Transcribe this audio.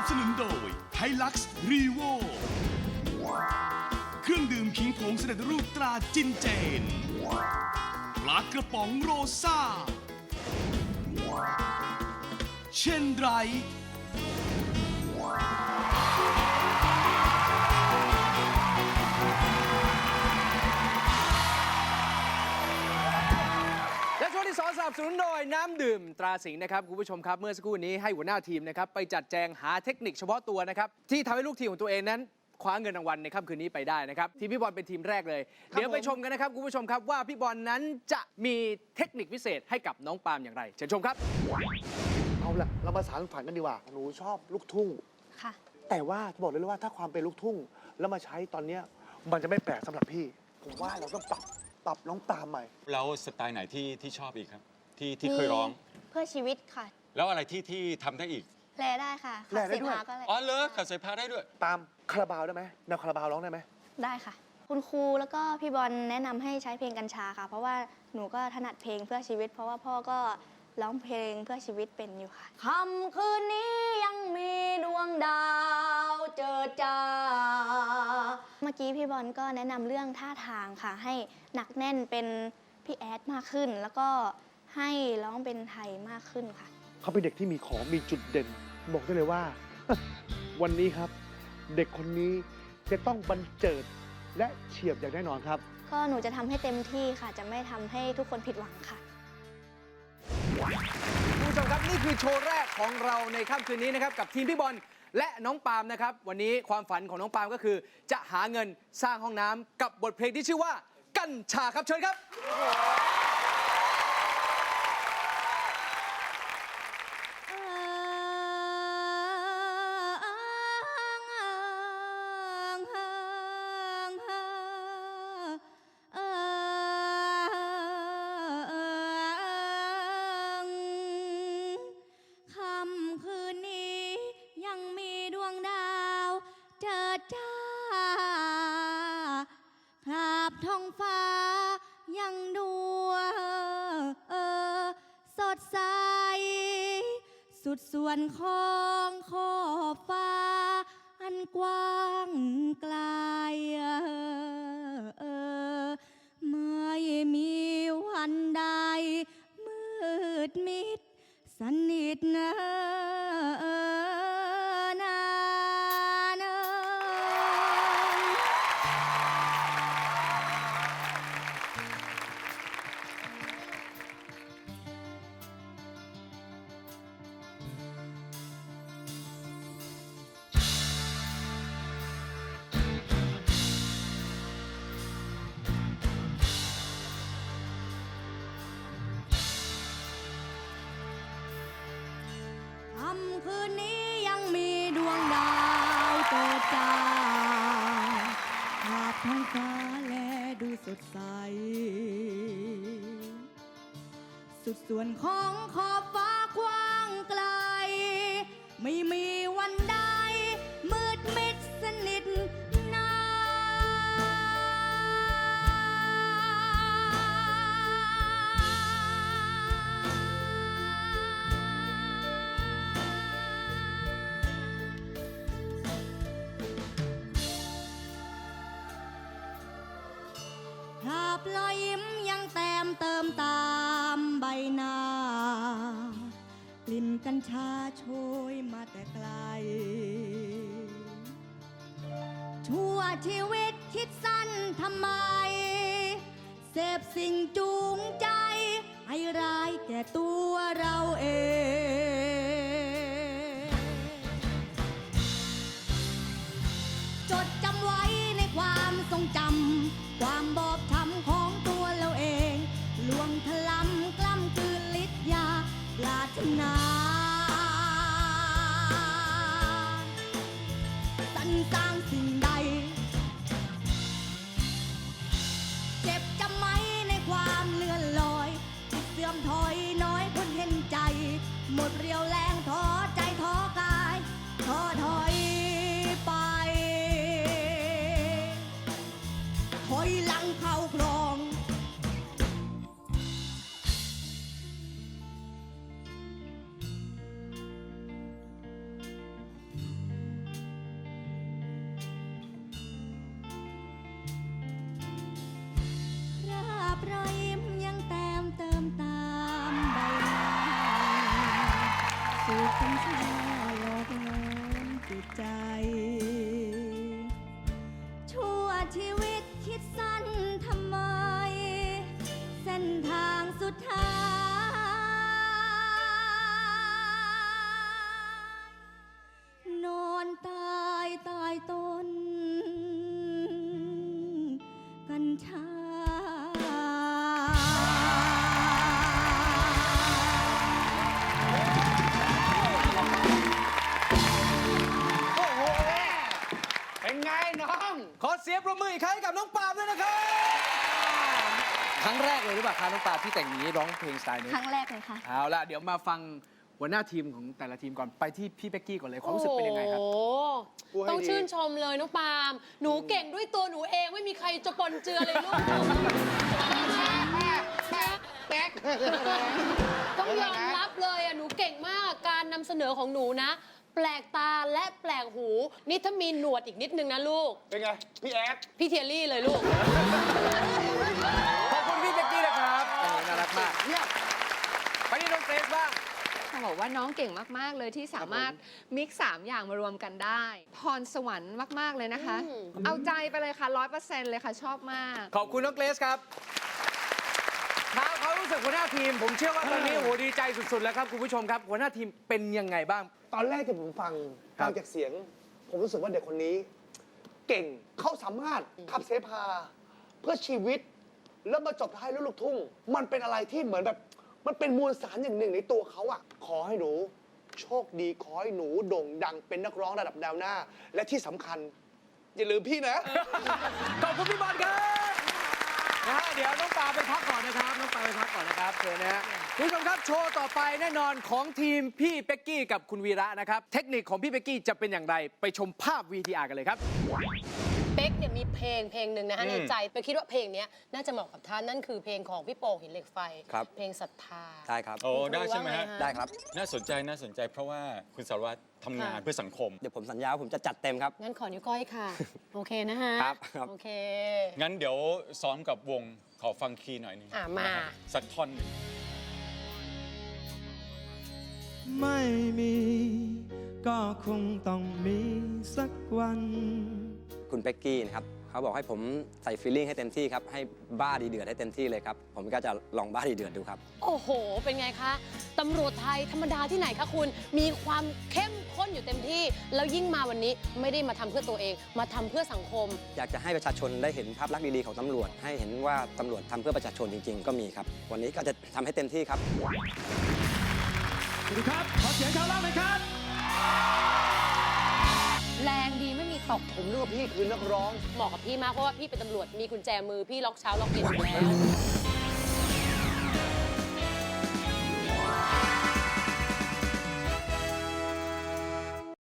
นับสนุนโดยไฮลักซ์รีโวเครื่องดื่มขิงผงเสด็จรูปตราจินเจน ปลากระป๋องโรซ่า เช่นไร ที่สองสนับสนุนโดยน้ำดื่มตราสิงห์นะครับคุณผู้ชมครับเมื่อสักครู่นี้ให้หัวหน้าทีมนะครับไปจัดแจงหาเทคนิคเฉพาะตัวนะครับที่ทำให้ลูกทีมของตัวเองนั้น คว้าเงินรางวัลในค่ำคืนนี้ไปได้นะครับทีมพี่บอลเป็นทีมแรกเลย เดี๋ยวไปชมกันนะครับคุณผู้ชมครับว่าพี่บอลนั้นจะมีเทคนิคพิเศษให้กับน้องปาล์มอย่างไรเชิญชมครับ เอาละเรามาสารฝันกันดีกว่าหนูชอบลูกทุ่ง ค่ะ แต่ว่าจะบอกเลยว่าถ้าความเป็นลูกทุ่ง แล้วมาใช้ตอนเนี้ยมันจะไม่แปลกสำหรับพี่ ผมว่าเราต้องปรับ ปรับน้องตามใหม่ แล้วสไตล์ไหนที่ที่ชอบอีกครับ ที่ที่เคยร้อง เพื่อชีวิตค่ะ แล้วอะไรที่ที่ทำได้อีกแลได้ค่ะแลได้ด้วยขับเสพาก็แลอ๋อเลอขับสายพาได้ด้วย ตามคาราบาวได้ไหมแนวคาราบาวร้องได้ไหมได้ค่ะ คุณครูแล้วก็พี่บอลแนะนำให้ใช้เพลงกัญชาค่ะ เพราะว่าหนูก็ถนัดเพลงเพื่อชีวิต เพราะว่าพ่อก็ร้องเพลงเพื่อชีวิตเป็นอยู่ค่ะคำคืนนี้ยังมีดวงดาวเจอจ้าเมื่อกี้พี่บอลก็แนะนำเรื่องท่าทางค่ะ ให้หนักแน่นเป็นพี่แอดมากขึ้น แล้วก็ให้ร้องเป็นไทยมากขึ้นค่ะ เขาเป็นเด็กที่มีของมีจุดเด่น บอกได้เลยว่า วันนี้ครับ เด็กคนนี้จะต้องบันเจิดและเฉียบอย่างแน่นอนครับ ก็หนูจะทำให้เต็มที่ค่ะ จะไม่ทำให้ทุกคนผิดหวังค่ะ คุณผู้ชมครับนี่คือโชว์แรกของเราในค่ำคืนนี้นะครับกับทีมพี่บอล และน้องปาล์มนะครับ วันนี้ความฝันของน้องปาล์มก็คือ จะหาเงินสร้างห้องน้ำกับบทเพลงที่ชื่อว่า กัญชาครับเชิญครับ ภาคราบท้องฟ้ายังดูเออสดใส สุดส่วนของขอบฟ้า อันกว้างไกล สุดส่วนของขอบฟ้ากว้างไกล ไม่มีวันใด มืดมิดสนิทนาภาพรอยยิ้มยังแต้มเติมตา ใบหน้ากลิ่นกัญชาโชยมาแต่ไกล ชั่วชีวิตคิดสั้นทำไม เสพสิ่งจูงใจ ให้ร้ายแก่ตัวเราเอง ไงน้อง ขอเสียงประมืออีกครั้งให้กับน้องปาล์มด้วยนะครับครั้งแรกเลยหรือเปล่าคะน้องปาล์มที่แต่งอย่างนี้ร้องเพลงสไตล์นี้ ครั้งแรกเลยค่ะ เอาละเดี๋ยวมาฟังหัวหน้าทีมของแต่ละทีมก่อนไปที่พี่เป๊กกี้ก่อนเลยความรู้สึกเป็นยังไงครับ โอ้พูดโหให้ต้องดีชื่นชมเลยน้องปาล์มหนูเก่งด้วยตัวหนูเองไม่มีใครจะปนเจือเลยลูกต้องยอมรับเลยอะหนูเก่งมากการนำเสนอของหนูนะแปลกตาและแปลกหู นี่ถ้ามีหนวดอีกนิดนึงนะลูก เป็นไง พี่แอดพี่เทียรี่เลยลูก ขอบคุณพี่เป๊กกี้นะครับโอ้โหน่ารักมากไปที่น้องเกรซบ้าง ต้องบอกว่าน้องเก่งมาก ๆ เลยที่สามารถมิกซ์สามอย่างมารวมกันได้ พรสวรรค์มาก ๆ เลยนะคะ อืม เอาใจไปเลยค่ะร้อยเปอร์เซ็นต์เลยค่ะชอบมาก ขอบคุณน้องเกรซครับ ถามเขามรู้สึกหัวหน้าทีม ผมเชื่อว่าตอนนี้โอ้โหดีใจสุดๆแล้วครับคุณผู้ชมครับหัวหน้าทีมเป็นยังไงบ้าง ตอนแรกที่ผมฟังครับฟังจากเสียง ผมรู้สึกว่าเด็กคนนี้ เก่งเขาสามารถขับเสพา เพื่อชีวิต แล้วมาจบท้ายด้วยลูกทุ่ง มันเป็นอะไรที่เหมือนแบบ มันเป็นมวลสารอย่างหนึ่งในตัวเขาอะขอให้หนู โชคดีขอให้หนูโด่งดังเป็นนักร้องระดับแนวหน้า และที่สำคัญ อย่าลืมพี่นะ ขอบคุณพี่บอลครับ นะฮะเดี๋ยวน้องปาไปพักก่อนนะครับน้องปาไปพักก่อนนะครับเชิญนะฮะคุณผู้ชมครับโชว์ต่อไปแน่นอนของทีมพี่เป็กกี้กับคุณวีระนะครับ เทคนิคของพี่เป็กกี้จะเป็นอย่างไร ไปชมภาพ VTR กันเลยครับ เป๊กเนี่ยมีเพลงเพลงหนึ่งนะคะอืมในใจเป๊กคิดว่าเพลงเนี้ยน่าจะเหมาะกับท่านนั่นคือเพลงของพี่โป่งหินเหล็กไฟ ครับ เพลงศรัทธา ได้ครับ โอ้ได้ใช่ไหมฮะว่าไงได้ครับ น่าสนใจน่าสนใจเพราะว่าคุณสารวัตรทำงานค่ะ เพื่อสังคม เดี๋ยวผมสัญญาว่าผมจะจัดเต็มครับ งั้นขอนิ้วก้อยค่ะ โอเคนะฮะครับครับ โอเค งั้นเดี๋ยวซ้อมกับวงขอฟังคีย์หน่อยหนึงอะมาสักท่อนหนึ่งไม่มี ก็คงต้องมีสักวัน คุณเป็กกี้นะครับเขาบอกให้ผมใส่ฟีลลิ่งให้เต็มที่ครับให้บ้าดีเดือดให้เต็มที่เลยครับผมก็จะลองบ้าดีเดือดดูครับ โอ้โห เป็นไงคะตำรวจไทยธรรมดาที่ไหนคะคุณ มีความเข้มข้นอยู่เต็มที่ แล้วยิ่งมาวันนี้ไม่ได้มาทำเพื่อตัวเอง มาทำเพื่อสังคม อยากจะให้ประชาชนได้เห็นภาพลักษณ์ดีๆของตำรวจ ให้เห็นว่าตำรวจทำเพื่อประชาชนจริง ๆ ก็มีครับ วันนี้ก็จะทำให้เต็มที่ครับ สวัสดีครับ ขอเสียงชาวล่างหน่อยครับ ตกผมนึกว่าพี่คือนักร้อง เหมาะกับพี่มากเพราะว่าพี่เป็นตำรวจมีกุญแจมือพี่ล็อกเช้าล็อกเย็นอยู่แล้ว